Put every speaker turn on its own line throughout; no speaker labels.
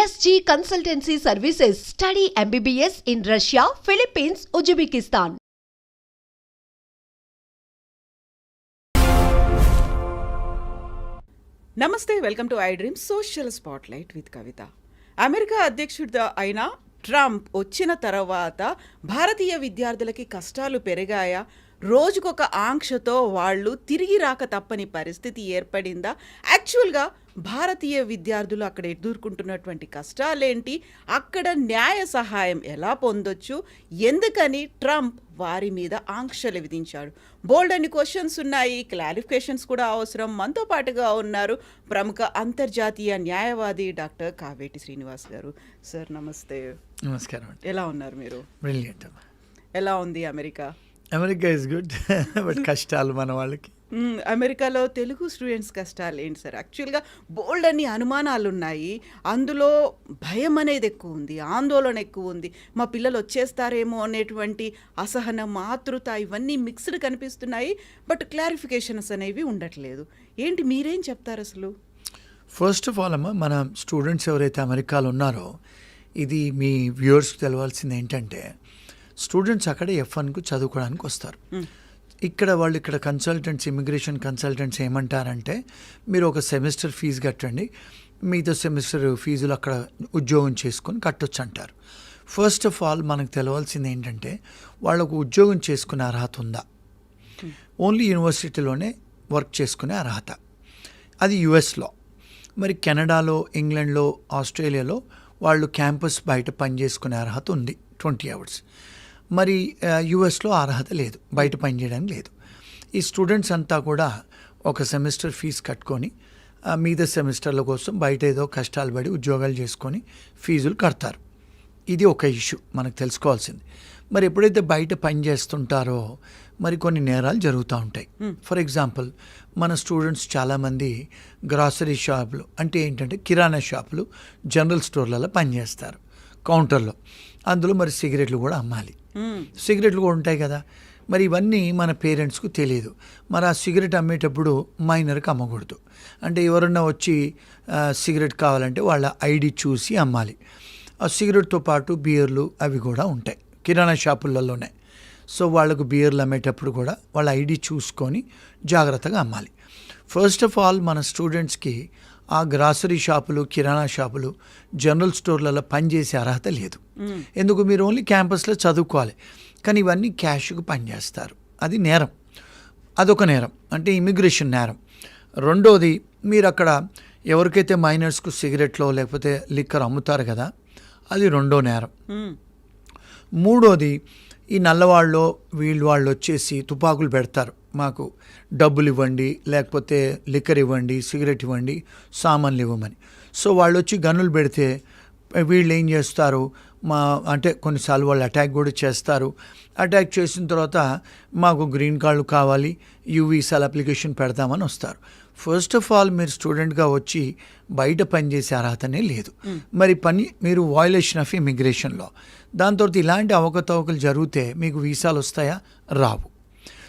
SG consultancy services study MBBS in Russia Philippines Uzbekistan.
Namaste welcome to I dream social spotlight with Kavitha. America అధ్యక్షుడు అయిన Trump వచ్చిన తర్వాత భారతీయ విద్యార్థులకి కష్టాలు పెరిగాయా? రోజుకొక ఆంక్షతో వాళ్ళు తిరిగి రాక తప్పని పరిస్థితి ఏర్పడిందా? యాక్చువల్గా భారతీయ విద్యార్థులు అక్కడ ఎదుర్కొంటున్నటువంటి కష్టాలేంటి? అక్కడ న్యాయ సహాయం ఎలా పొందొచ్చు? ఎందుకని ట్రంప్ వారి మీద ఆంక్షలు విధించాడు? బోల్డ్ అని క్వశ్చన్స్ ఉన్నాయి క్లారిఫికేషన్స్ కూడా అవసరం మనతో పాటుగా ఉన్నారు ప్రముఖ అంతర్జాతీయ న్యాయవాది డాక్టర్ కావేటి శ్రీనివాస్ గారు. సార్ నమస్తే.
నమస్కారం
ఎలా ఉన్నారు మీరు? ఎలా ఉంది America?
America is good but కష్టాలు మన వాళ్ళకి.
అమెరికాలో తెలుగు స్టూడెంట్స్ కష్టాలు ఏంటి సార్? యాక్చువల్గా బోల్డ్ అన్ని అనుమానాలు ఉన్నాయి అందులో భయం అనేది ఎక్కువ ఉంది ఆందోళన ఎక్కువ ఉంది. మా పిల్లలు వచ్చేస్తారేమో అనేటువంటి అసహనం ఆతృత ఇవన్నీ మిక్స్డ్ కనిపిస్తున్నాయి. బట్ క్లారిఫికేషన్స్ అనేవి ఉండట్లేదు. ఏంటి మీరేం చెప్తారు అసలు?
ఫస్ట్ ఆఫ్ ఆల్ అమ్మ మన స్టూడెంట్స్ ఎవరైతే అమెరికాలో ఉన్నారో ఇది మీ వ్యూవర్స్కి తెలవాల్సింది ఏంటంటే స్టూడెంట్స్ అక్కడ ఎఫ్ వన్కు చదువుకోవడానికి వస్తారు. ఇక్కడ వాళ్ళు ఇక్కడ కన్సల్టెంట్స్ ఇమిగ్రేషన్ కన్సల్టెంట్స్ ఏమంటారంటే మీరు ఒక సెమిస్టర్ ఫీజు కట్టండి మిగతా సెమిస్టర్ ఫీజులు అక్కడ ఉద్యోగం చేసుకొని కట్టొచ్చు అంటారు ఫస్ట్ ఆఫ్ ఆల్ మనకు తెలవాల్సింది ఏంటంటే వాళ్ళకు ఉద్యోగం చేసుకునే అర్హత ఉందా? ఓన్లీ యూనివర్సిటీలోనే వర్క్ చేసుకునే అర్హత. అది యుఎస్లో మరి కెనడాలో ఇంగ్లాండ్లో ఆస్ట్రేలియాలో వాళ్ళు క్యాంపస్ బయట పనిచేసుకునే అర్హత ఉంది ట్వంటీ అవర్స్ మరి యుఎస్లో అర్హత లేదు. బయట పనిచేయడానికి లేదు. ఈ స్టూడెంట్స్ అంతా కూడా ఒక సెమిస్టర్ ఫీజు కట్టుకొని మిగతా సెమిస్టర్ల కోసం బయట ఏదో కష్టాలు పడి ఉద్యోగాలు చేసుకొని ఫీజులు కడతారు. ఇది ఒక ఇష్యూ. మనకు తెలుసుకోవాల్సింది. మరి ఎప్పుడైతే బయట పని చేస్తుంటారో మరి కొన్ని నేరాలు జరుగుతూ ఉంటాయి. ఫర్ ఎగ్జాంపుల్ మన స్టూడెంట్స్ చాలామంది గ్రాసరీ షాపులు అంటే ఏంటంటే కిరాణా షాపులు జనరల్ స్టోర్లలో పనిచేస్తారు కౌంటర్లో. అందులో మరి సిగరెట్లు కూడా అమ్మాలి. సిగరెట్లు కూడా ఉంటాయి కదా. మరి ఇవన్నీ మన పేరెంట్స్కు తెలియదు. మరి ఆ సిగరెట్ అమ్మేటప్పుడు మైనర్కి అమ్మకూడదు. అంటే ఎవరన్నా వచ్చి సిగరెట్ కావాలంటే వాళ్ళ ఐడి చూసి అమ్మాలి. ఆ సిగరెట్తో పాటు బియర్లు అవి కూడా ఉంటాయి. కిరాణా షాపులలోనే. సో వాళ్ళకు బియర్లు అమ్మేటప్పుడు కూడా వాళ్ళ ఐడి చూసుకొని జాగ్రత్తగా అమ్మాలి. ఫస్ట్ ఆఫ్ ఆల్ మన స్టూడెంట్స్కి ఆ గ్రాసరీ షాపులు కిరాణా షాపులు జనరల్ స్టోర్లలో పనిచేసే అర్హత లేదు. ఎందుకు మీరు ఓన్లీ క్యాంపస్లో చదువుకోవాలి? కానీ ఇవన్నీ క్యాష్కు పనిచేస్తారు. అది నేరం. అదొక నేరం. అంటే ఇమిగ్రేషన్ నేరం. రెండోది మీరు అక్కడ ఎవరికైతే మైనర్స్కు సిగరెట్లో లేకపోతే లిక్కర్ అమ్ముతారు కదా అది రెండో నేరం. మూడోది ఈ నల్లవాళ్ళు వీళ్ళు వాళ్ళు వచ్చేసి తుపాకులు పెడతారు. మాకు డబ్బులు ఇవ్వండి లేకపోతే లిక్కర్ ఇవ్వండి సిగరెట్ ఇవ్వండి సామాన్లు ఇవ్వమని. సో వాళ్ళు వచ్చి గన్నులు పెడితే వీళ్ళు ఏం చేస్తారు? మా అంటే కొన్నిసార్లు వాళ్ళు అటాక్ కూడా చేస్తారు. అటాక్ చేసిన తర్వాత మాకు గ్రీన్ కార్డు కావాలి యూ వీసాల అప్లికేషన్ పెడతామని వస్తారు. ఫస్ట్ ఆఫ్ ఆల్ మీరు స్టూడెంట్గా వచ్చి బయట పనిచేసే అర్హతనే లేదు. మరి పని మీరు వాయిలేషన్ ఆఫ్ ఇమిగ్రేషన్లో దాని తర్వాత ఇలాంటి అవకతవకలు జరిగితే మీకు వీసాలు వస్తాయా? రావు.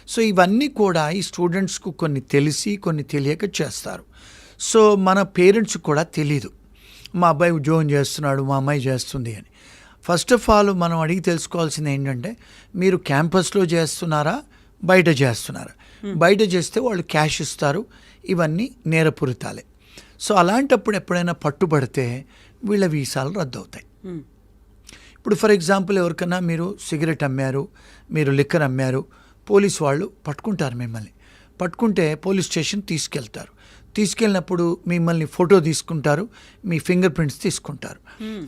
సో ఇవన్నీ కూడా ఈ స్టూడెంట్స్కు కొన్ని తెలిసి కొన్ని తెలియక చేస్తారు. సో మన పేరెంట్స్ కూడా తెలీదు. మా అబ్బాయి ఉద్యోగం చేస్తున్నాడు మా అమ్మాయి చేస్తుంది అని. ఫస్ట్ ఆఫ్ ఆల్ మనం అడిగి తెలుసుకోవాల్సింది ఏంటంటే మీరు క్యాంపస్లో చేస్తున్నారా బయట చేస్తున్నారా? బయట చేస్తే వాళ్ళు క్యాష్ ఇస్తారు ఇవన్నీ నేరపూరితాలే. సో అలాంటప్పుడు ఎప్పుడైనా పట్టుబడితే వీళ్ళ వీసాలు రద్దు అవుతాయి. ఇప్పుడు ఫర్ ఎగ్జాంపుల్ ఎవరికైనా మీరు సిగరెట్ అమ్మారు మీరు లిక్కర్ అమ్మారు పోలీస్ వాళ్ళు పట్టుకుంటారు మిమ్మల్ని. పట్టుకుంటే పోలీస్ స్టేషన్ తీసుకెళ్తారు. తీసుకెళ్ళినప్పుడు మిమ్మల్ని ఫోటో తీసుకుంటారు మీ ఫింగర్ ప్రింట్స్ తీసుకుంటారు.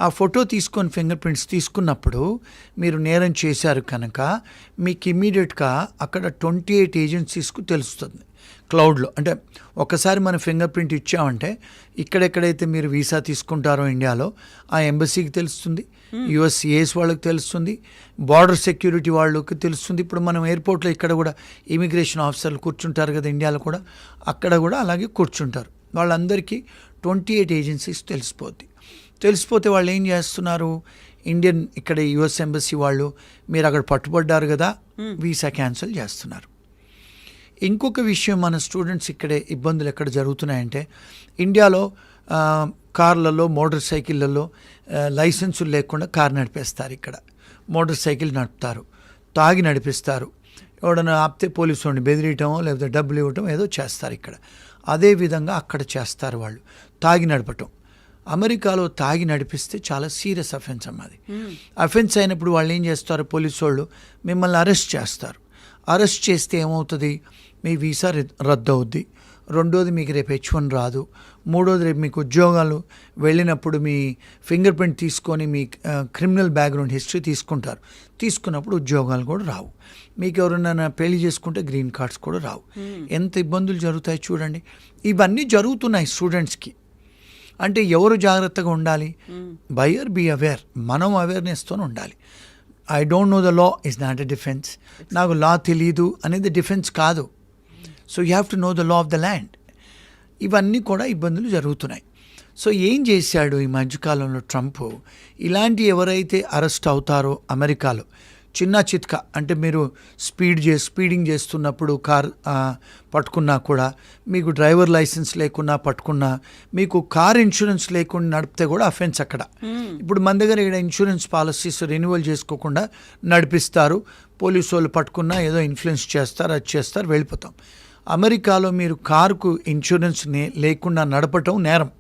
ఆ ఫోటో తీసుకొని ఫింగర్ ప్రింట్స్ తీసుకున్నప్పుడు మీరు నేరం చేశారు కనుక మీకు ఇమీడియట్గా అక్కడ ట్వంటీ ఎయిట్ ఏజెన్సీస్కు తెలుస్తుంది. క్లౌడ్లో. అంటే ఒకసారి మన ఫింగర్ ప్రింట్ ఇచ్చామంటే ఇక్కడెక్కడైతే మీరు వీసా తీసుకుంటారో ఇండియాలో ఆ ఎంబసీకి తెలుస్తుంది యుఎస్ఏఎస్ వాళ్ళకి తెలుస్తుంది బార్డర్ సెక్యూరిటీ వాళ్ళకి తెలుస్తుంది. ఇప్పుడు మనం ఎయిర్పోర్ట్లో ఇక్కడ కూడా ఇమిగ్రేషన్ ఆఫీసర్లు కూర్చుంటారు కదా ఇండియాలో కూడా అక్కడ కూడా అలాగే కూర్చుంటారు. వాళ్ళందరికీ ట్వంటీ ఎయిట్ ఏజెన్సీస్ తెలిసిపోద్ది. తెలిసిపోతే వాళ్ళు ఏం చేస్తున్నారు? ఇండియన్ ఇక్కడ యుఎస్ ఎంబసీ వాళ్ళు మీరు అక్కడ పట్టుబడ్డారు కదా వీసా క్యాన్సిల్ చేస్తున్నారు. ఇంకొక విషయం మన స్టూడెంట్స్ ఇక్కడే ఇబ్బందులు ఎక్కడ జరుగుతున్నాయంటే ఇండియాలో కార్లలో మోటార్ సైకిళ్ళలో ఆ, లైసెన్సులు లేకుండా కార్ నడిపేస్తారు ఇక్కడ. మోటార్ సైకిల్ నడుపుతారు తాగి నడిపిస్తారు. ఎవడన్నా ఆపితే పోలీసు వాడిని బెదిరియటమో లేకపోతే డబ్బులు ఇవ్వటం ఏదో చేస్తారు ఇక్కడ. అదే విధంగా అక్కడ చేస్తారు వాళ్ళు తాగి నడపటం. అమెరికాలో తాగి నడిపిస్తే చాలా సీరియస్ అఫెన్స్ అన్నది అఫెన్స్ అయినప్పుడు వాళ్ళు ఏం చేస్తారు? పోలీసు వాళ్ళు మిమ్మల్ని అరెస్ట్ చేస్తారు. అరెస్ట్ చేస్తే ఏమవుతుంది? మీ వీసా రద్- రద్దు అవుద్ది రెండోది మీకు రేపు హెచ్ వన్ రాదు. మూడోది రేపు మీకు ఉద్యోగాలు వెళ్ళినప్పుడు మీ ఫింగర్ ప్రింట్ తీసుకొని మీ క్రిమినల్ బ్యాక్గ్రౌండ్ హిస్టరీ తీసుకుంటారు. తీసుకున్నప్పుడు ఉద్యోగాలు కూడా రావు. మీకు ఎవరైనా పెళ్ళి చేసుకుంటే గ్రీన్ కార్డ్స్ కూడా రావు. ఎంత ఇబ్బందులు జరుగుతాయి చూడండి. ఇవన్నీ జరుగుతున్నాయి స్టూడెంట్స్కి అంటే ఎవరు జాగ్రత్తగా ఉండాలి? బయర్ బీ అవేర్ మనం అవేర్నెస్తో ఉండాలి. I don't know the law is not a defence నాకు లా తెలీదు అనేది డిఫెన్స్ కాదు. So you have to know the law of the land ఇవన్నీ కూడా ఇబ్బందులు జరుగుతున్నాయి. సో ఏం చేశాడు ఈ మధ్యకాలంలో ట్రంప్? ఇలాంటి ఎవరైతే అరెస్ట్ అవుతారో అమెరికాలో చిన్న చిత్క అంటే మీరు స్పీడ్ చే స్పీడింగ్ చేస్తున్నప్పుడు కార్ పట్టుకున్నా కూడా మీకు డ్రైవర్ లైసెన్స్ లేకున్నా పట్టుకున్నా మీకు కార్ ఇన్సూరెన్స్ లేకుండా నడిపితే కూడా అఫెన్స్ అక్కడ. ఇప్పుడు మన దగ్గర ఇక్కడ ఇన్సూరెన్స్ పాలసీస్ రెన్యువల్ చేసుకోకుండా నడిపిస్తారు. పోలీసు వాళ్ళు పట్టుకున్నా ఏదో ఇన్ఫ్లుయెన్స్ చేస్తారు అది చేస్తారు వెళ్ళిపోతాం. అమెరికాలో మీరు కారుకు ఇన్సూరెన్స్ లేకుండా నడపటం నేరం.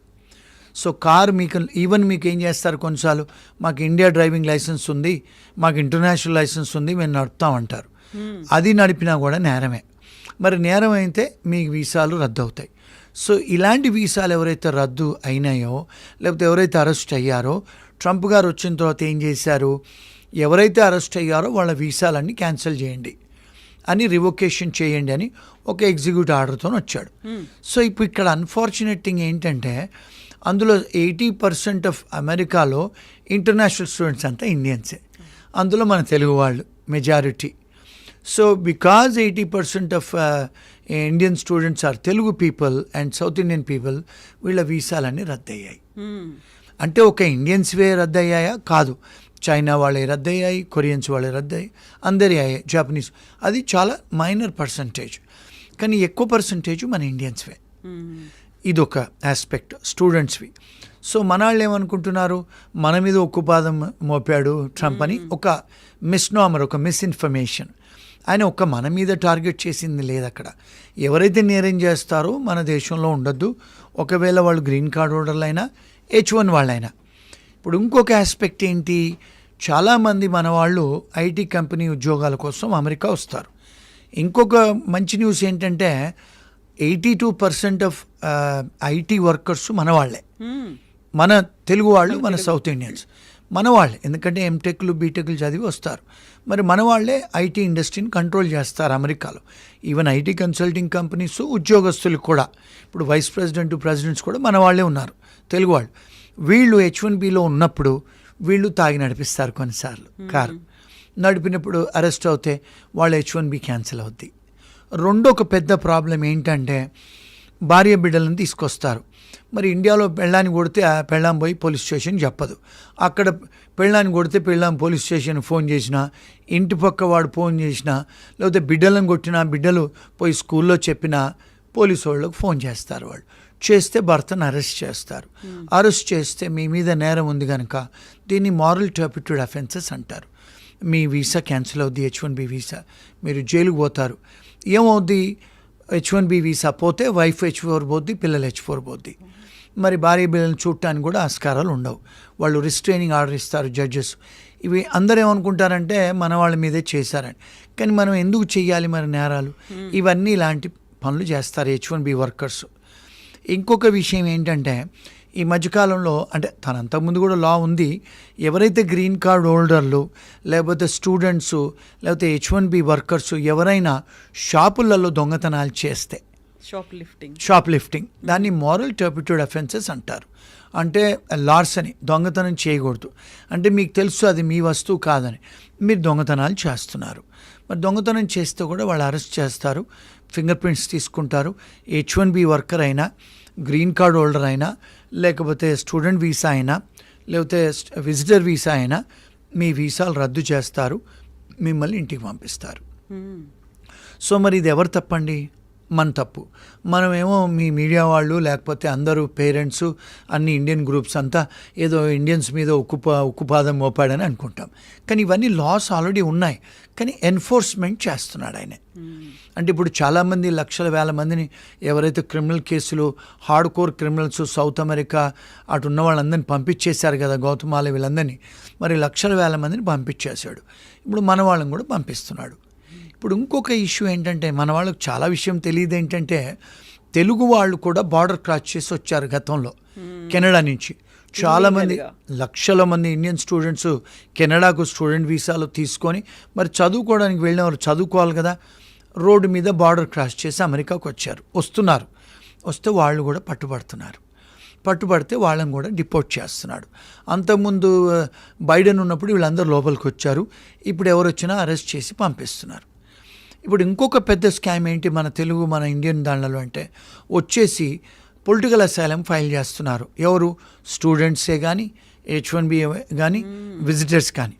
సో కార్ మీకు ఈవెన్ మీకు ఏం చేస్తారు కొన్నిసార్లు? మాకు ఇండియా డ్రైవింగ్ లైసెన్స్ ఉంది మాకు ఇంటర్నేషనల్ లైసెన్స్ ఉంది మేము నడుపుతామంటారు అది నడిపినా కూడా నేరమే. మరి నేరం అయితే మీ వీసాలు రద్దు అవుతాయి సో ఇలాంటి వీసాలు ఎవరైతే రద్దు అయినాయో లేకపోతే ఎవరైతే అరెస్ట్ అయ్యారో ట్రంప్ గారు వచ్చిన తర్వాత ఏం చేశారు? ఎవరైతే అరెస్ట్ అయ్యారో వాళ్ళ వీసాలన్నీ క్యాన్సిల్ చేయండి. అని రివొకేషన్ చేయండి అని ఒక ఎగ్జిక్యూటివ్ ఆర్డర్తో వచ్చాడు. సో ఇప్పుడు ఇక్కడ అన్ఫార్చునేట్ థింగ్ ఏంటంటే అందులో ఎయిటీ పర్సెంట్ ఆఫ్ అమెరికాలో ఇంటర్నేషనల్ స్టూడెంట్స్ అంతా ఇండియన్సే అందులో మన తెలుగు వాళ్ళు majority so because eighty percent of Indian students are Telugu people and south Indian people వీళ్ళ వీసాలన్నీ రద్దయ్యాయి. అంటే ఒక ఇండియన్స్వే రద్దయ్యాయా? కాదు. చైనా వాళ్ళే రద్దయ్యాయి కొరియన్స్ వాళ్ళే రద్దయ్యాయి అందరి అయ్యాయి జాపనీస్ అది చాలా మైనర్ పర్సంటేజ్ కానీ ఎక్కువ పర్సంటేజ్ మన ఇండియన్స్వే ఇదొక ఆస్పెక్ట్ స్టూడెంట్స్వి సో మన వాళ్ళు ఏమనుకుంటున్నారు మన మీద ఉక్కుపాదం మోపాడు ట్రంప్ అని ఒక మిస్నామర్ ఒక మిస్ఇన్ఫర్మేషన్ ఆయన ఒక్క మన మీద టార్గెట్ చేసింది లేదు అక్కడ ఎవరైతే నేరం చేస్తారో మన దేశంలో ఉండొద్దు. ఒకవేళ వాళ్ళు గ్రీన్ కార్డ్ హోల్డర్లు అయినా హెచ్ వన్ వాళ్ళైనా. ఇప్పుడు ఇంకొక ఆస్పెక్ట్ ఏంటి? చాలామంది మన వాళ్ళు ఐటీ కంపెనీ ఉద్యోగాల కోసం అమెరికా వస్తారు. ఇంకొక మంచి న్యూస్ ఏంటంటే eighty two percent of IT workers మన వాళ్ళే మన తెలుగు వాళ్ళు మన సౌత్ ఇండియన్స్. మన వాళ్ళే ఎందుకంటే ఎంటెక్లు బీటెక్లు చదివి వస్తారు. మరి మన వాళ్ళే ఐటీ ఇండస్ట్రీని కంట్రోల్ చేస్తారు అమెరికాలో. ఈవెన్ ఐటీ కన్సల్టింగ్ కంపెనీస్ ఉద్యోగస్తులు కూడా. ఇప్పుడు వైస్ ప్రెసిడెంట్ ప్రెసిడెంట్స్ కూడా మన వాళ్ళే ఉన్నారు. తెలుగు వాళ్ళు. వీళ్ళు హెచ్ వన్ బిలో ఉన్నప్పుడు వీళ్ళు తాగి నడిపిస్తారు కొన్నిసార్లు. కారు. నడిపినప్పుడు అరెస్ట్ అవుతే వాళ్ళ హెచ్ వన్ బి క్యాన్సిల్ అవుద్ది. రెండో ఒక పెద్ద ప్రాబ్లం ఏంటంటే భార్య బిడ్డలను తీసుకొస్తారు. మరి ఇండియాలో పెళ్ళాన్ని కొడితే ఆ పెళ్ళాం పోయి పోలీస్ స్టేషన్ చెప్పదు. అక్కడ పెళ్ళాన్ని కొడితే పెళ్ళాం పోలీస్ స్టేషన్ ఫోన్ చేసినా ఇంటి పక్క వాడు ఫోన్ చేసినా లేకపోతే బిడ్డలను కొట్టినా బిడ్డలు పోయి స్కూల్లో చెప్పినా పోలీసు వాళ్ళకు ఫోన్ చేస్తారు వాళ్ళు. చేస్తే భర్తను అరెస్ట్ చేస్తారు. అరెస్ట్ చేస్తే మీ మీద నేరం ఉంది కనుక దీన్ని మారల్ టర్పిట్యూడ్ అఫెన్సెస్ అంటారు. మీ వీసా క్యాన్సిల్ అవుద్ది హెచ్ వన్ బి వీసా. మీరు జైలుకు పోతారు. ఏమవుద్ది? హెచ్ వన్ బి వీసా పోతే వైఫ్ హెచ్ ఫోర్ పోద్ది పిల్లలు హెచ్ ఫోర్ పోద్ది. మరి భార్య బిడ్డలను చూడటానికి కూడా ఆస్కారాలు ఉండవు. వాళ్ళు రిస్ట్రైనింగ్ ఆర్డర్ ఇస్తారు జడ్జెస్ ఇవి అందరూ ఏమనుకుంటారంటే మన వాళ్ళ మీదే చేశారని. కానీ మనం ఎందుకు చెయ్యాలి మరి నేరాలు? ఇవన్నీ ఇలాంటి పనులు చేస్తారు హెచ్ వన్ బి వర్కర్స్ ఇంకొక విషయం ఏంటంటే ఈ మధ్యకాలంలో అంటే తన అంతకుముందు కూడా లా ఉంది. ఎవరైతే గ్రీన్ కార్డ్ హోల్డర్లు లేకపోతే స్టూడెంట్స్ లేకపోతే హెచ్ వన్ బి వర్కర్స్ ఎవరైనా షాపులలో దొంగతనాలు చేస్తే.
షాప్ లిఫ్టింగ్
షాప్ లిఫ్టింగ్ దాన్ని మారల్ టర్పిట్యూడ్ అఫెన్సెస్ అంటారు. అంటే లార్స్ అని దొంగతనం చేయకూడదు. అంటే మీకు తెలుసు అది మీ వస్తువు కాదని. మీరు దొంగతనాలు చేస్తున్నారు. మరి దొంగతనం చేస్తే కూడా వాళ్ళు అరెస్ట్ చేస్తారు ఫింగర్ ప్రింట్స్ తీసుకుంటారు. హెచ్ వన్ బి వర్కర్ అయినా గ్రీన్ కార్డ్ హోల్డర్ అయినా లేకపోతే స్టూడెంట్ వీసా అయినా లేకపోతే విజిటర్ వీసా అయినా మీ వీసాలు రద్దు చేస్తారు మిమ్మల్ని ఇంటికి పంపిస్తారు. సో మరి ఇది ఎవరు తప్పండి? మన తప్పు. మనమేమో మీ మీడియా వాళ్ళు లేకపోతే అందరూ పేరెంట్స్ అన్ని ఇండియన్ గ్రూప్స్ అంతా ఏదో ఇండియన్స్ మీద ఉక్కుపా ఉక్కుపాదం మోపాడని అనుకుంటాం. కానీ ఇవన్నీ లాస్ ఆల్రెడీ ఉన్నాయి. కానీ ఎన్ఫోర్స్మెంట్ చేస్తున్నాడు ఆయన. అంటే ఇప్పుడు చాలామంది లక్షల వేల మందిని ఎవరైతే క్రిమినల్ కేసులు hard core criminals south America అటు ఉన్న వాళ్ళందరినీ పంపించేశారు కదా గౌతమాల వీళ్ళందరినీ. మరి లక్షల వేల మందిని పంపించేశాడు. ఇప్పుడు మన వాళ్ళని కూడా పంపిస్తున్నాడు. ఇప్పుడు ఇంకొక ఇష్యూ ఏంటంటే మన వాళ్ళకి చాలా విషయం తెలియదు ఏంటంటే తెలుగు వాళ్ళు కూడా బార్డర్ క్రాస్ చేసి వచ్చారు గతంలో కెనడా నుంచి. చాలా మంది లక్షల మంది ఇండియన్ స్టూడెంట్స్ కెనడాకు స్టూడెంట్ వీసాలు తీసుకొని మరి చదువుకోవడానికి వెళ్ళిన వారు చదువుకోవాలి కదా రోడ్డు మీద బార్డర్ క్రాస్ చేసి అమెరికాకు వచ్చారు వస్తున్నారు. వస్తే వాళ్ళు కూడా పట్టుబడుతున్నారు. పట్టుబడితే వాళ్ళని కూడా డిపోర్ట్ చేస్తున్నాడు. అంతకుముందు బైడెన్ ఉన్నప్పుడు వీళ్ళందరూ లోపలికి వచ్చారు. ఇప్పుడు ఎవరు వచ్చినా అరెస్ట్ చేసి పంపిస్తున్నారు. ఇప్పుడు ఇంకొక పెద్ద స్కామ్ ఏంటి మన తెలుగు మన ఇండియన్ దాంట్లో అంటే వచ్చేసి పొలిటికల్ అసైలం ఫైల్ చేస్తున్నారు. ఎవరు? స్టూడెంట్సే కానీ హెచ్ వన్ బి కానీ విజిటర్స్ కానీ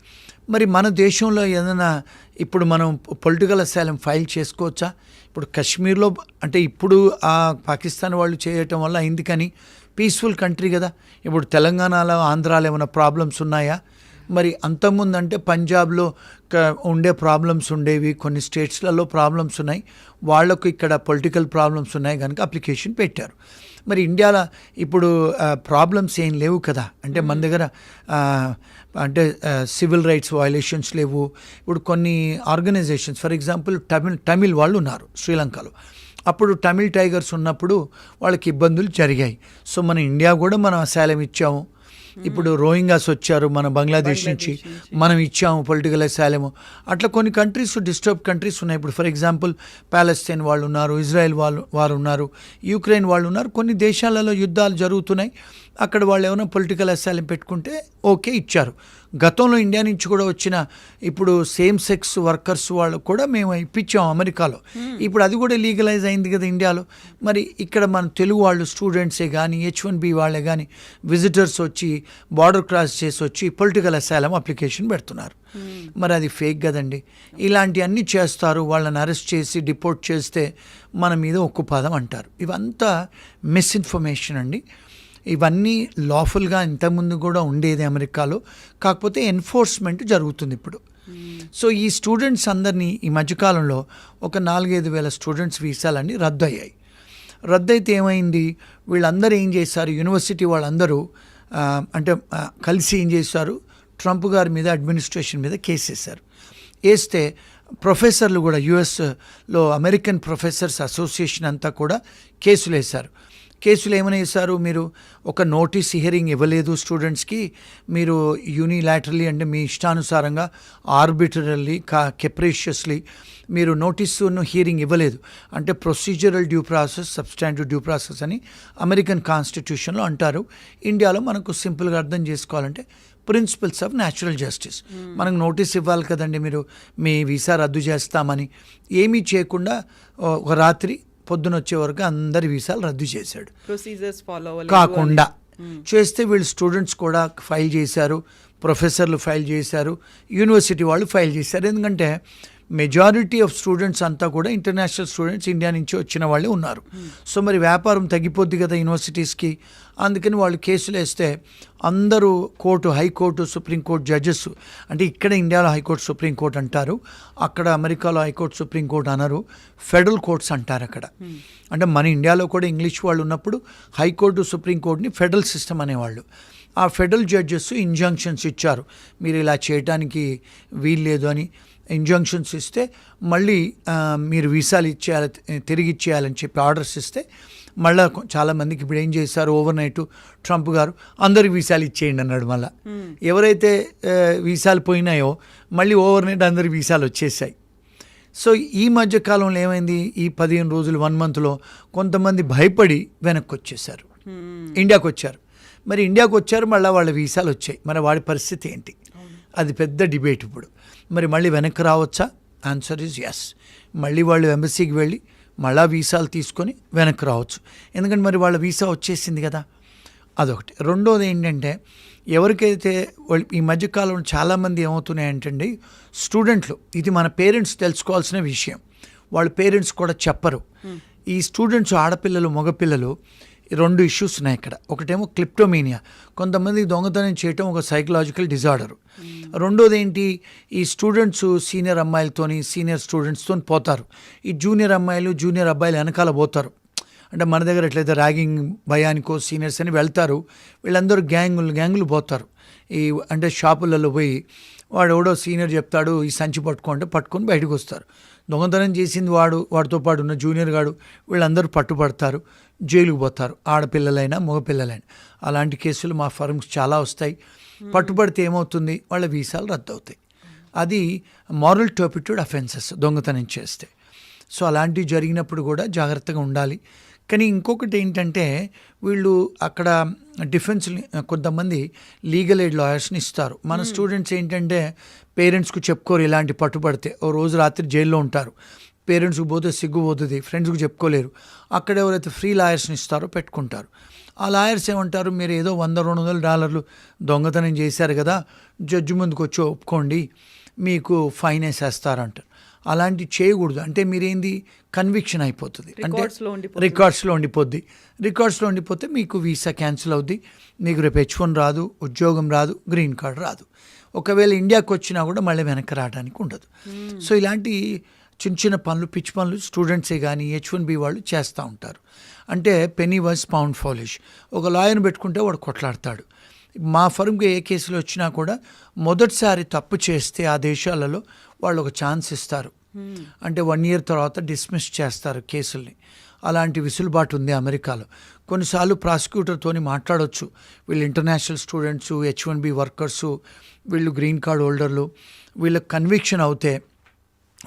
మరి మన దేశంలో ఏదైనా ఇప్పుడు మనం పొలిటికల్ అసైలం ఫైల్ చేసుకోవచ్చా? ఇప్పుడు కశ్మీర్లో అంటే ఇప్పుడు ఆ పాకిస్తాన్ వాళ్ళు చేయటం వల్ల అయింది కానీ పీస్ఫుల్ కంట్రీ కదా. ఇప్పుడు తెలంగాణలో ఆంధ్రాలో ఏమైనా ప్రాబ్లమ్స్ ఉన్నాయా? మరి అంతకుముందు అంటే పంజాబ్లో ఉండే ప్రాబ్లమ్స్ ఉండేవి కొన్ని స్టేట్స్లలో ప్రాబ్లమ్స్ ఉన్నాయి. వాళ్ళకు ఇక్కడ పొలిటికల్ ప్రాబ్లమ్స్ ఉన్నాయి కనుక అప్లికేషన్ పెట్టారు. మరి ఇండియాలో ఇప్పుడు ప్రాబ్లమ్స్ ఏం లేవు కదా. అంటే మన దగ్గర అంటే సివిల్ రైట్స్ వయలేషన్స్ లేవు. ఇప్పుడు కొన్ని organizations for example Tamil Tamil వాళ్ళు ఉన్నారు శ్రీలంకలో. అప్పుడు తమిళ్ టైగర్స్ ఉన్నప్పుడు వాళ్ళకి ఇబ్బందులు జరిగాయి. సో మన ఇండియా కూడా మనం అసాలం ఇచ్చాము. ఇప్పుడు రోహింగాస్ వచ్చారు మన బంగ్లాదేశ్ నుంచి. మనం ఇచ్చాము పొలిటికల్ అసాలము అట్లా కొన్ని కంట్రీస్ డిస్టర్బ్ కంట్రీస్ ఉన్నాయి. ఇప్పుడు ఫర్ ఎగ్జాంపుల్ ప్యాలెస్తైన్ వాళ్ళు ఉన్నారు ఇజ్రాయెల్ వాళ్ళు వారు ఉన్నారు యూక్రెయిన్ వాళ్ళు ఉన్నారు. కొన్ని దేశాలలో యుద్ధాలు జరుగుతున్నాయి. అక్కడ వాళ్ళు ఏమైనా పొలిటికల్ అసాలం పెట్టుకుంటే ఓకే ఇచ్చారు. గతంలో ఇండియా నుంచి కూడా వచ్చిన ఇప్పుడు సేమ్ సెక్స్ వర్కర్స్ వాళ్ళు కూడా మేము ఇప్పించాం అమెరికాలో. ఇప్పుడు అది కూడా లీగలైజ్ అయింది కదా ఇండియాలో. మరి ఇక్కడ మన తెలుగు వాళ్ళు స్టూడెంట్సే కానీ హెచ్ వన్ బి వాళ్ళే కానీ విజిటర్స్ వచ్చి బార్డర్ క్రాస్ చేసి వచ్చి పొలిటికల్ అసాలం అప్లికేషన్ పెడుతున్నారు. మరి అది ఫేక్ కదండి. ఇలాంటివన్నీ చేస్తారు వాళ్ళని అరెస్ట్ చేసి డిపోర్ట్ చేస్తే మన మీద ఒక్కుపాదం అంటారు. ఇవంతా మిస్ఇన్ఫర్మేషన్ అండి. ఇవన్నీ లాఫుల్గా ఇంతకుముందు కూడా ఉండేది అమెరికాలో. కాకపోతే ఎన్ఫోర్స్మెంట్ జరుగుతుంది ఇప్పుడు. సో ఈ స్టూడెంట్స్ అందరినీ ఈ మధ్యకాలంలో ఒక నాలుగైదు వేల స్టూడెంట్స్ వీసాలన్నీ రద్దు అయ్యాయి రద్దు అయితే ఏమైంది? వీళ్ళందరూ ఏం చేశారు? యూనివర్సిటీ వాళ్ళందరూ అంటే కలిసి ఏం చేశారు? ట్రంప్ గారి మీద అడ్మినిస్ట్రేషన్ మీద కేసు వేశారు వేస్తే ప్రొఫెసర్లు కూడా యుఎస్లో అమెరికన్ ప్రొఫెసర్స్ అసోసియేషన్ అంతా కూడా కేసులు వేశారు కేసులు ఏమని వేశారు మీరు ఒక నోటీస్ హియరింగ్ ఇవ్వలేదు స్టూడెంట్స్కి. మీరు యూనిలాటరలీ అంటే మీ ఇష్టానుసారంగా ఆర్బిటరల్లీ కా కెప్రేషియస్లీ మీరు నోటీసును హియరింగ్ ఇవ్వలేదు. అంటే procedural due process substantive due process అని అమెరికన్ కాన్స్టిట్యూషన్లో అంటారు. ఇండియాలో మనకు సింపుల్గా అర్థం చేసుకోవాలంటే ప్రిన్సిపల్స్ ఆఫ్ న్యాచురల్ జస్టిస్ మనకు నోటీస్ ఇవ్వాలి కదండి మీరు మీ వీసా రద్దు చేస్తామని. ఏమీ చేయకుండా ఒక రాత్రి పొద్దున వచ్చే వరకు అందరి వీసాలు రద్దు చేశాడు.
ప్రొసీజర్స్ ఫాలో
కాకుండా చేస్తే వీళ్ళు స్టూడెంట్స్ కూడా ఫైల్ చేశారు ప్రొఫెసర్లు ఫైల్ చేశారు యూనివర్సిటీ వాళ్ళు ఫైల్ చేశారు. ఎందుకంటే మెజారిటీ ఆఫ్ స్టూడెంట్స్ అంతా కూడా ఇంటర్నేషనల్ స్టూడెంట్స్ ఇండియా నుంచి వచ్చిన వాళ్ళే ఉన్నారు. సో మరి వ్యాపారం తగ్గిపోద్ది కదా యూనివర్సిటీస్కి అందుకని వాళ్ళు కేసులు వేస్తే అందరూ కోర్టు హైకోర్టు సుప్రీంకోర్టు జడ్జెస్ అంటే ఇక్కడ ఇండియాలో హైకోర్టు సుప్రీంకోర్టు అంటారు. అక్కడ అమెరికాలో హైకోర్టు సుప్రీంకోర్టు అనరు. ఫెడరల్ కోర్ట్స్ అంటారు అక్కడ. అంటే మన ఇండియాలో కూడా ఇంగ్లీష్ వాళ్ళు ఉన్నప్పుడు హైకోర్టు సుప్రీంకోర్టుని ఫెడరల్ సిస్టమ్ అనేవాళ్ళు. ఆ ఫెడరల్ జడ్జెస్ ఇంజంక్షన్స్ ఇచ్చారు. మీరు ఇలా చేయడానికి వీల్లేదు అని. ఇంజంక్షన్స్ ఇస్తే మళ్ళీ మీరు వీసాలు ఇచ్చేయాలి తిరిగి ఇచ్చేయాలని చెప్పి ఆర్డర్స్ ఇస్తే మళ్ళీ చాలామందికి ఇప్పుడు ఏం చేశారు ఓవర్ నైట్ ట్రంప్ గారు అందరికి వీసాలు ఇచ్చేయండి అన్నాడు మళ్ళీ. ఎవరైతే వీసాలు పోయినాయో మళ్ళీ ఓవర్ నైట్ అందరికి వీసాలు వచ్చేసాయి. సో ఈ మధ్య కాలంలో ఏమైంది? ఈ పదిహేను రోజులు వన్ మంత్లో కొంతమంది భయపడి వెనక్కి వచ్చేసారు ఇండియాకి వచ్చారు. మరి ఇండియాకి వచ్చారు మళ్ళీ వాళ్ళ వీసాలు వచ్చాయి. మరి వాడి పరిస్థితి ఏంటి? అది పెద్ద డిబేట్ ఇప్పుడు. మరి మళ్ళీ వెనక్కి రావచ్చా? ఆన్సర్ ఈజ్ ఎస్ మళ్ళీ వాళ్ళు ఎంబసీకి వెళ్ళి మళ్ళా వీసాలు తీసుకొని వెనక్కి రావచ్చు. ఎందుకంటే మరి వాళ్ళ వీసా వచ్చేసింది కదా. అదొకటి. రెండోది ఏంటంటే ఎవరికైతే ఈ మధ్యకాలంలో చాలామంది ఏమవుతున్నాయంటండి స్టూడెంట్లు ఇది మన పేరెంట్స్ తెలుసుకోవాల్సిన విషయం. వాళ్ళ పేరెంట్స్ కూడా చెప్పరు. ఈ స్టూడెంట్స్ ఆడపిల్లలు మగపిల్లలు రెండు ఇష్యూస్ ఉన్నాయి ఇక్కడ. ఒకటేమో క్లిప్టోమీనియా. కొంతమంది దొంగతనం చేయటం ఒక సైకలాజికల్ డిజార్డర్ రెండోది ఏంటి ఈ స్టూడెంట్స్ సీనియర్ అమ్మాయిలతోని సీనియర్ స్టూడెంట్స్తో పోతారు. ఈ జూనియర్ అమ్మాయిలు జూనియర్ అబ్బాయిలు వెనకాల పోతారు. అంటే మన దగ్గర ఎట్లయితే ర్యాగింగ్ భయానికో సీనియర్స్ అని వెళ్తారు వీళ్ళందరూ గ్యాంగులు గ్యాంగులు పోతారు. ఈ అంటే షాపులలో పోయి వాడు ఎవడో సీనియర్ చెప్తాడు ఈ సంచి పట్టుకుంటే పట్టుకొని బయటకు వస్తారు. దొంగతనం చేసింది వాడు వాడితో పాటు ఉన్న జూనియర్ గాడు వీళ్ళందరూ పట్టుబడతారు జైలుకు పోతారు ఆడపిల్లలైనా మగపిల్లలైనా. అలాంటి కేసులు మా ఫర్మ్స్ చాలా వస్తాయి. పట్టుబడితే ఏమవుతుంది? వాళ్ళ వీసాలు రద్దు అవుతాయి అది మారల్ టోపిట్యూడ్ అఫెన్సెస్ దొంగతనం చేస్తే. సో అలాంటివి జరిగినప్పుడు కూడా జాగ్రత్తగా ఉండాలి. కానీ ఇంకొకటి ఏంటంటే వీళ్ళు అక్కడ డిఫెన్స్ కొంతమంది లీగల్ ఎయిడ్ లాయర్స్ని ఇస్తారు. మన స్టూడెంట్స్ ఏంటంటే పేరెంట్స్కు చెప్పుకోరు ఇలాంటి పట్టుబడితే. ఓ రోజు రాత్రి జైల్లో ఉంటారు. పేరెంట్స్కి పోతే సిగ్గు పోతుంది ఫ్రెండ్స్కి చెప్పుకోలేరు. అక్కడ ఎవరైతే ఫ్రీ లాయర్స్ని ఇస్తారో పెట్టుకుంటారు. ఆ లాయర్స్ ఏమంటారు మీరు ఏదో వంద రెండు వందల డాలర్లు దొంగతనం చేశారు కదా జడ్జి ముందుకు వచ్చి ఒప్పుకోండి మీకు ఫైన్ వేసేస్తారంటారు. అలాంటి చేయకూడదు. అంటే మీరేంది? కన్విక్షన్ అయిపోతుంది. అంటే. రికార్డ్స్లో ఉండిపోద్ది. రికార్డ్స్లో ఉండిపోతే మీకు వీసా క్యాన్సిల్ అవుద్ది. మీకు రేపు హెచ్ వన్ రాదు ఉద్యోగం రాదు గ్రీన్ కార్డ్ రాదు. ఒకవేళ ఇండియాకి వచ్చినా కూడా మళ్ళీ వెనక్కి రావడానికి ఉండదు. సో ఇలాంటి చిన్న చిన్న పనులు పిచ్చి పనులు స్టూడెంట్సే కానీ హెచ్ వన్ బి వాళ్ళు చేస్తూ ఉంటారు. అంటే పెనీ వాజ్ పౌండ్ ఫాలిష్ ఒక లాయర్ని పెట్టుకుంటే వాడు కొట్లాడతాడు. మా ఫర్మ్కి ఏ కేసులు వచ్చినా కూడా మొదటిసారి తప్పు చేస్తే ఆ దేశాలలో వాళ్ళు ఒక ఛాన్స్ ఇస్తారు. అంటే వన్ ఇయర్ తర్వాత డిస్మిస్ చేస్తారు కేసుల్ని. అలాంటి విసులుబాటు ఉంది అమెరికాలో. కొన్నిసార్లు ప్రాసిక్యూటర్తోని మాట్లాడొచ్చు. వీళ్ళు international students H one B workers వీళ్ళు గ్రీన్ కార్డ్ హోల్డర్లు వీళ్ళకి కన్విక్షన్ అవుతే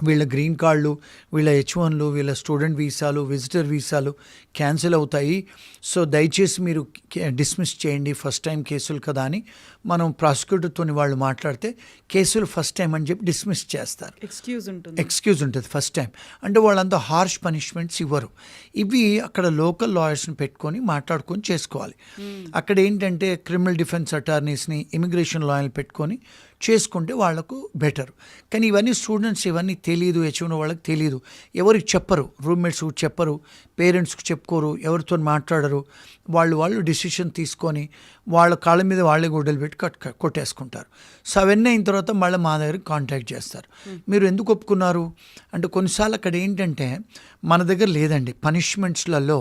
వీళ్ళ గ్రీన్ కార్డులు వీళ్ళ హెచ్ వన్లు వీళ్ళ స్టూడెంట్ వీసాలు విజిటర్ వీసాలు క్యాన్సిల్ అవుతాయి. సో దయచేసి మీరు డిస్మిస్ చేయండి. ఫస్ట్ టైం కేసులు కదా అని మనం ప్రాసిక్యూటర్తో వాళ్ళు మాట్లాడితే కేసులు ఫస్ట్ టైం అని చెప్పి డిస్మిస్ చేస్తారు.
ఎక్స్క్యూజ్ ఉంటుంది.
ఎక్స్క్యూజ్ ఉంటుంది ఫస్ట్ టైం అంటే వాళ్ళంతా హార్ష్ పనిష్మెంట్స్ ఇవ్వరు. ఇవి అక్కడ లోకల్ లాయర్స్ని పెట్టుకొని మాట్లాడుకొని చేసుకోవాలి. అక్కడ ఏంటంటే క్రిమినల్ డిఫెన్స్ అటార్నీస్ని ఇమిగ్రేషన్ లాయర్ని పెట్టుకొని చేసుకుంటే వాళ్ళకు బెటర్. కానీ ఇవన్నీ స్టూడెంట్స్ ఇవన్నీ తెలియదు హెచ్చిన వాళ్ళకి తెలియదు ఎవరికి చెప్పరు రూమ్మేట్స్ చెప్పరు పేరెంట్స్కి చెప్పుకోరు ఎవరితో మాట్లాడరు. వాళ్ళు వాళ్ళు డిసిషన్ తీసుకొని వాళ్ళ కాళ్ళ మీద వాళ్ళే గుడ్డలు పెట్టి కట్ కొట్టేసుకుంటారు. సో అవన్నీ అయిన తర్వాత మళ్ళీ మా దగ్గరికి కాంటాక్ట్ చేస్తారు. మీరు ఎందుకు ఒప్పుకున్నారు? అంటే కొన్నిసార్లు అక్కడ ఏంటంటే మన దగ్గర లేదండి. పనిష్మెంట్స్లలో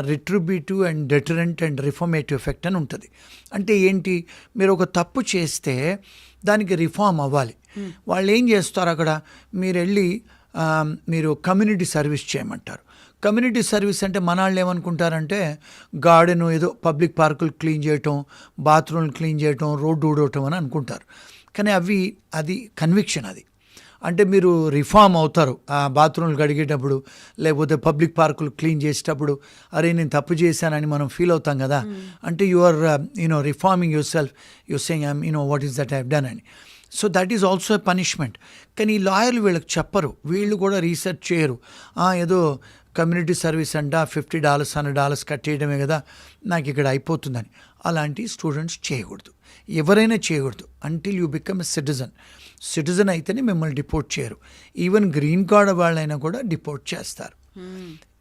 retributive and deterrent and reformative effect అని ఉంటుంది. అంటే ఏంటి? మీరు ఒక తప్పు చేస్తే దానికి రిఫార్మ్ అవ్వాలి. వాళ్ళు ఏం చేస్తారు అక్కడ? మీరు వెళ్ళి మీరు కమ్యూనిటీ సర్వీస్ చేయమంటారు. కమ్యూనిటీ సర్వీస్ అంటే మన వాళ్ళు ఏమనుకుంటారంటే గార్డెన్ ఏదో పబ్లిక్ పార్కులు క్లీన్ చేయటం బాత్రూమ్లు క్లీన్ చేయటం రోడ్డు ఊడవటం అని అనుకుంటారు. కానీ అవి అది కన్విక్షన్ అది. అంటే మీరు రిఫార్మ్ అవుతారు. ఆ బాత్రూమ్లు కడిగేటప్పుడు లేకపోతే పబ్లిక్ పార్కులు క్లీన్ చేసేటప్పుడు అరే నేను తప్పు చేశానని మనం ఫీల్ అవుతాం కదా. అంటే you are you know reforming yourself you saying I'm you know what is that I've done అని. So that is also a punishment కానీ ఈ లాయర్లు వీళ్ళకి చెప్పరు. వీళ్ళు కూడా రీసెర్చ్ చేయరు. "ఆ, ఏదో కమ్యూనిటీ సర్వీస్ అంట ఫిఫ్టీ డాలర్స్ హండ్రెడ్ డాలర్స్ కట్టేయడమే కదా నాకు ఇక్కడ అయిపోతుందని. అలాంటి స్టూడెంట్స్ చేయకూడదు. ఎవరైనా చేయకూడదు. Until you become a citizen citizen అయితేనే మిమ్మల్ని డిపోర్ట్ చేయరు. ఈవెన్ గ్రీన్ కార్డ్ వాళ్ళైనా కూడా డిపోర్ట్ చేస్తారు.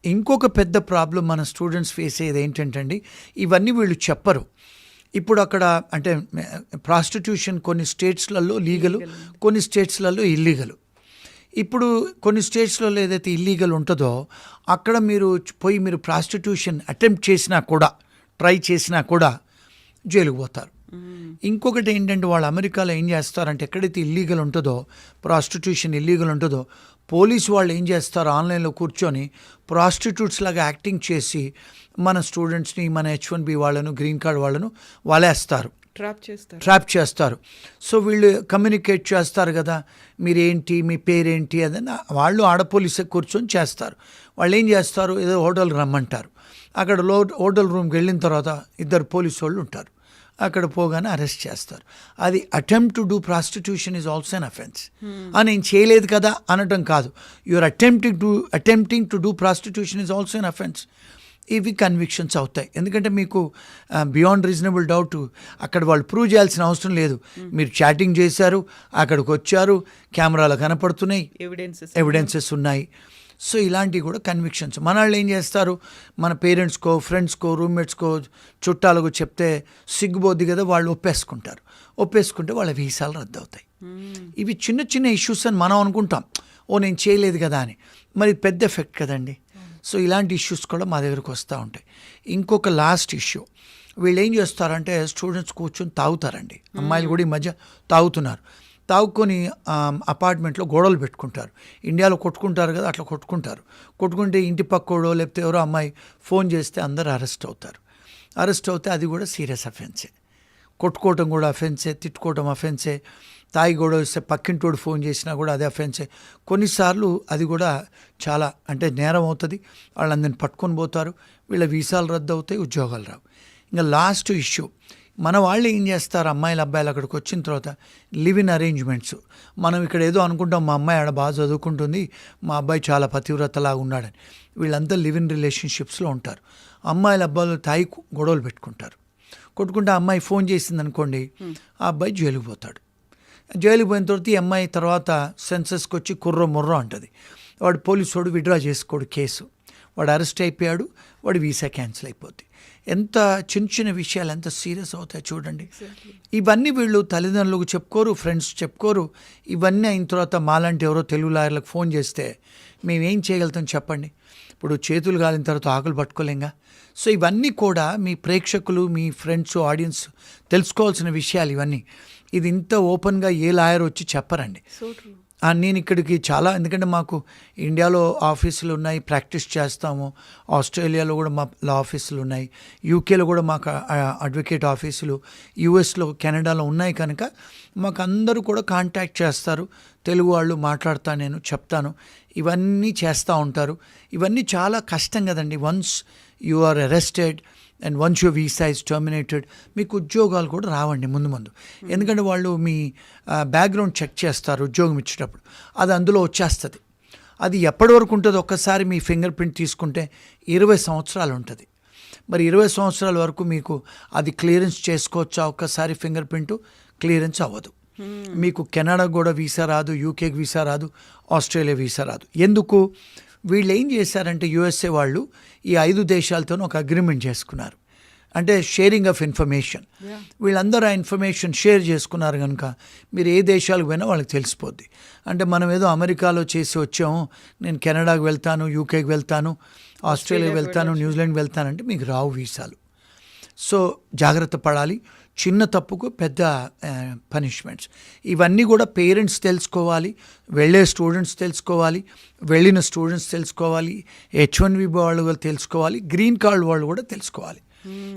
ఇంకొక పెద్ద ప్రాబ్లం మన స్టూడెంట్స్ ఫేస్ అయ్యేది ఏంటంటే అండి ఇవన్నీ వీళ్ళు చెప్పరు. ఇప్పుడు అక్కడ అంటే ప్రాస్టిట్యూషన్ కొన్ని స్టేట్స్లలో లీగలు కొన్ని స్టేట్స్లలో ఇల్లీగలు ఇప్పుడు కొన్ని స్టేట్స్లలో ఏదైతే ఇల్లీగల్ ఉంటుందో అక్కడ మీరు పోయి మీరు ప్రాస్టిట్యూషన్ అటెంప్ట్ చేసినా కూడా ట్రై చేసినా కూడా జైలుకు పోతారు. ఇంకొకటి ఏంటంటే వాళ్ళు అమెరికాలో ఏం చేస్తారంటే ఎక్కడైతే ఇల్లీగల్ ఉంటుందో ప్రాస్టిట్యూషన్ ఇల్లీగల్ ఉంటుందో పోలీసు వాళ్ళు ఏం చేస్తారు ఆన్లైన్లో కూర్చొని ప్రాస్టిట్యూట్స్ లాగా యాక్టింగ్ చేసి మన స్టూడెంట్స్ని మన హెచ్ వన్ బి వాళ్ళను గ్రీన్ కార్డ్ వాళ్ళను వలేస్తారు.
ట్రాప్ చేస్తారు.
ట్రాప్ చేస్తారు. సో వీళ్ళు కమ్యూనికేట్ చేస్తారు కదా మీరేంటి మీ పేరేంటి అదని వాళ్ళు ఆడపోలీసే కూర్చొని చేస్తారు. వాళ్ళు ఏం చేస్తారు? ఏదో హోటల్ రమ్మంటారు. అక్కడ లో హోటల్ రూమ్కి వెళ్ళిన తర్వాత ఇద్దరు పోలీసు వాళ్ళు ఉంటారు. అక్కడ పోగానే అరెస్ట్ చేస్తారు. అది attempt to do prostitution is also an offence నేను చేయలేదు కదా అనటం కాదు. Your attempting to attempting to do prostitution is also an offence ఇవి కన్విక్షన్స్ అవుతాయి. ఎందుకంటే మీకు బియాండ్ రీజనబుల్ డౌట్ అక్కడ వాళ్ళు ప్రూవ్ చేయాల్సిన అవసరం లేదు. మీరు చాటింగ్ చేశారు అక్కడికి వచ్చారు కెమెరాలు కనపడుతున్నాయి
ఎవిడెన్సెస్
ఎవిడెన్సెస్ ఉన్నాయి. సో ఇలాంటివి కూడా కన్విక్షన్స్ మన వాళ్ళు ఏం చేస్తారు? మన పేరెంట్స్కో ఫ్రెండ్స్కో రూమ్మేట్స్కో చుట్టాలకు చెప్తే సిగ్గుబోద్ది కదా వాళ్ళు ఒప్పేసుకుంటారు. ఒప్పేసుకుంటే వాళ్ళ వీసాలు రద్దు అవుతాయి ఇవి చిన్న చిన్న ఇష్యూస్ అని మనం అనుకుంటాం. ఓ నేను చేయలేదు కదా అని. మరి పెద్ద ఎఫెక్ట్ కదండి. సో ఇలాంటి ఇష్యూస్ కూడా మా దగ్గరకు వస్తూ ఉంటాయి. ఇంకొక లాస్ట్ ఇష్యూ వీళ్ళు ఏం చేస్తారంటే స్టూడెంట్స్ కూర్చొని తాగుతారండి. అమ్మాయిలు కూడా ఈ మధ్య తాగుతున్నారు. తాగుకొని అపార్ట్మెంట్లో గొడవలు పెట్టుకుంటారు. ఇండియాలో కొట్టుకుంటారు కదా అట్లా కొట్టుకుంటారు. కొట్టుకుంటే ఇంటి పక్కోడో లేకపోతే ఎవరో అమ్మాయి ఫోన్ చేస్తే అందరు అరెస్ట్ అవుతారు. అరెస్ట్ అవుతే అది కూడా సీరియస్ అఫెన్సే కొట్టుకోవటం కూడా అఫెన్సే తిట్టుకోవటం అఫెన్సే తాగి గొడవ వస్తే పక్కింటోడు ఫోన్ చేసినా కూడా అదే అఫెన్సే కొన్నిసార్లు అది కూడా చాలా అంటే నేరం అవుతుంది. వాళ్ళందరిని పట్టుకొని పోతారు. వీళ్ళ వీసాలు రద్దు అవుతాయి ఉద్యోగాలు రావు. ఇంకా లాస్ట్ ఇష్యూ. మన వాళ్ళు ఏం చేస్తారు? అమ్మాయిలు అబ్బాయిలు అక్కడికి వచ్చిన తర్వాత లివ్ ఇన్ అరేంజ్మెంట్స్ మనం ఇక్కడ ఏదో అనుకుంటాం మా అమ్మాయి ఆడ బాగా చదువుకుంటుంది మా అబ్బాయి చాలా పతివ్రతలాగా ఉన్నాడని. వీళ్ళంతా లివ్ ఇన్ రిలేషన్షిప్స్లో ఉంటారు. అమ్మాయిల అబ్బాయిలు తాయి గొడవలు పెట్టుకుంటారు. కొట్టుకుంటే అమ్మాయి ఫోన్ చేసింది అనుకోండి ఆ అబ్బాయి జైలుకి పోతాడు. జైలుకి పోయిన తర్వాత ఈ అమ్మాయి తర్వాత సెన్సస్కి వచ్చి కుర్ర ముర్ర అంటుంది. వాడు పోలీసు వాడు విడ్రా చేసుకోడు కేసు. వాడు అరెస్ట్ అయిపోయాడు వాడు వీసా క్యాన్సిల్ అయిపోద్ది. ఎంత చిన్న చిన్న విషయాలు ఎంత సీరియస్ అవుతాయి చూడండి. ఇవన్నీ వీళ్ళు తల్లిదండ్రులకు చెప్పుకోరు ఫ్రెండ్స్ చెప్పుకోరు. ఇవన్నీ అయిన తర్వాత మాలాంటి ఎవరో తెలుగు లాయర్లకు ఫోన్ చేస్తే మేమేం చేయగలుగుతాం చెప్పండి. ఇప్పుడు చేతులు కాలిన తర్వాత ఆకులు పట్టుకోలేంగా. సో ఇవన్నీ కూడా మీ ప్రేక్షకులు మీ ఫ్రెండ్స్ ఆడియన్స్ తెలుసుకోవాల్సిన విషయాలు ఇవన్నీ. ఇది ఇంత ఓపెన్గా ఏ లాయర్ వచ్చి చెప్పరండి. నేను ఇక్కడికి చాలా ఎందుకంటే మాకు ఇండియాలో ఆఫీసులు ఉన్నాయి ప్రాక్టీస్ చేస్తాము. ఆస్ట్రేలియాలో కూడా మా లా ఆఫీసులు ఉన్నాయి. యూకేలో కూడా మాకు అడ్వకేట్ ఆఫీసులు. యూఎస్లో కెనడాలో ఉన్నాయి కనుక మాకు అందరూ కూడా కాంటాక్ట్ చేస్తారు. తెలుగు వాళ్ళు మాట్లాడతా నేను చెప్తాను. ఇవన్నీ చేస్తూ ఉంటారు. ఇవన్నీ చాలా కష్టం కదండి. Once you are arrested and once your visa is terminated మీకు ఉద్యోగాలు కూడా రావండి ముందు ముందు. ఎందుకంటే వాళ్ళు మీ బ్యాక్గ్రౌండ్ చెక్ చేస్తారు ఉద్యోగం ఇచ్చేటప్పుడు. అది అందులో వచ్చేస్తుంది. అది ఎప్పటి వరకు ఉంటుందో ఒక్కసారి మీ ఫింగర్ ప్రింట్ తీసుకుంటే ఇరవై సంవత్సరాలు ఉంటుంది. మరి ఇరవై సంవత్సరాల వరకు మీకు అది క్లియరెన్స్ చేసుకోవచ్చా? ఒక్కసారి ఫింగర్ ప్రింట్ క్లియరెన్స్ అవ్వదు. మీకు కెనడా కూడా వీసా రాదు యూకేకి వీసా రాదు ఆస్ట్రేలియా వీసా రాదు. ఎందుకు? వీళ్ళు ఏం చేశారంటే యుఎస్ఏ వాళ్ళు ఈ ఐదు దేశాలతో ఒక అగ్రిమెంట్ చేసుకున్నారు. అంటే షేరింగ్ ఆఫ్ ఇన్ఫర్మేషన్. వీళ్ళందరూ ఆ ఇన్ఫర్మేషన్ షేర్ చేసుకున్నారు కనుక మీరు ఏ దేశాలకు పోయినా వాళ్ళకి తెలిసిపోద్ది. అంటే మనం ఏదో అమెరికాలో చేసి వచ్చాము నేను కెనడాకి వెళ్తాను యూకేకి వెళ్తాను ఆస్ట్రేలియాకి వెళ్తాను న్యూజిలాండ్ వెళ్తానంటే మీకు రావు వీసాలు. సో జాగ్రత్త పడాలి. చిన్న తప్పుకు పెద్ద పనిష్మెంట్స్ ఇవన్నీ కూడా పేరెంట్స్ తెలుసుకోవాలి వెళ్ళే స్టూడెంట్స్ తెలుసుకోవాలి వెళ్ళిన స్టూడెంట్స్ తెలుసుకోవాలి హెచ్ వన్ వి వాళ్ళు తెలుసుకోవాలి గ్రీన్ కార్డ్ వాళ్ళు కూడా తెలుసుకోవాలి.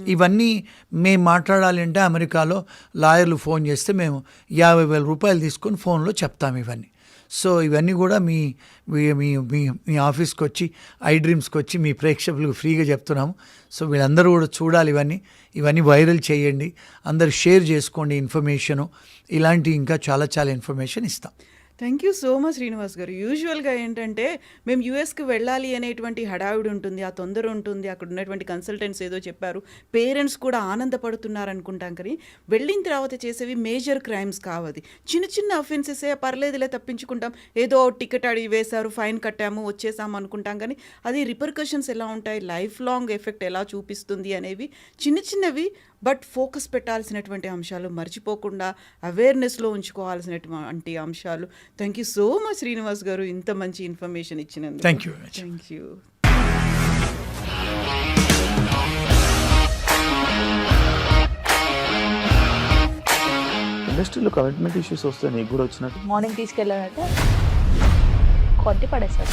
ఇవన్నీ మేము మాట్లాడాలి అంటే అమెరికాలో లాయర్లు ఫోన్ చేస్తే మేము యాభై వేల రూపాయలు తీసుకొని ఫోన్లో చెప్తాం ఇవన్నీ. సో ఇవన్నీ కూడా మీ మీ మీ మీ ఆఫీస్కి వచ్చి ఐ డ్రీమ్స్కి వచ్చి మీ ప్రేక్షకులకు ఫ్రీగా చెప్తున్నాము. సో వీళ్ళందరూ కూడా చూడాలి ఇవన్నీ. ఇవన్నీ వైరల్ చేయండి. అందరు షేర్ చేసుకోండి ఇన్ఫర్మేషను. ఇలాంటి ఇంకా చాలా చాలా ఇన్ఫర్మేషన్ ఇస్తాం.
Thank you so much Srinivas garu. యూజువల్గా ఏంటంటే మేము యూఎస్కి వెళ్ళాలి అనేటువంటి హడావిడి ఉంటుంది ఆ తొందర ఉంటుంది అక్కడ ఉన్నటువంటి కన్సల్టెంట్స్ ఏదో చెప్పారు. పేరెంట్స్ కూడా ఆనందపడుతున్నారు అనుకుంటాం కానీ వెళ్ళిన తర్వాత చేసేవి మేజర్ క్రైమ్స్ కావది. చిన్న చిన్న అఫెన్సెసే పర్లేదులే తప్పించుకుంటాం. ఏదో టికెట్ అడిగి వేశారు ఫైన్ కట్టాము వచ్చేసాము అనుకుంటాం కానీ అది రిపర్కషన్స్ ఎలా ఉంటాయి లైఫ్ లాంగ్ ఎఫెక్ట్ ఎలా చూపిస్తుంది అనేవి చిన్న చిన్నవి బట్ ఫోకస్ పెట్టాల్సినటువంటి అంశాలు మర్చిపోకుండా అవేర్నెస్లో ఉంచుకోవాల్సినటువంటి అంశాలు. Thank you so much Srinivas garu ఇంత మంచి ఇన్ఫర్మేషన్ ఇచ్చినందుకు.
థ్యాంక్ యూ
థ్యాంక్ యూ
ఇండస్ట్రీలో కమిట్మెంట్ ఇష్యూస్ వస్తే నీకు కూడా వచ్చినట్టు.
మార్నింగ్ తీసుకెళ్ళాలంటే కొట్టి పడేస్తారు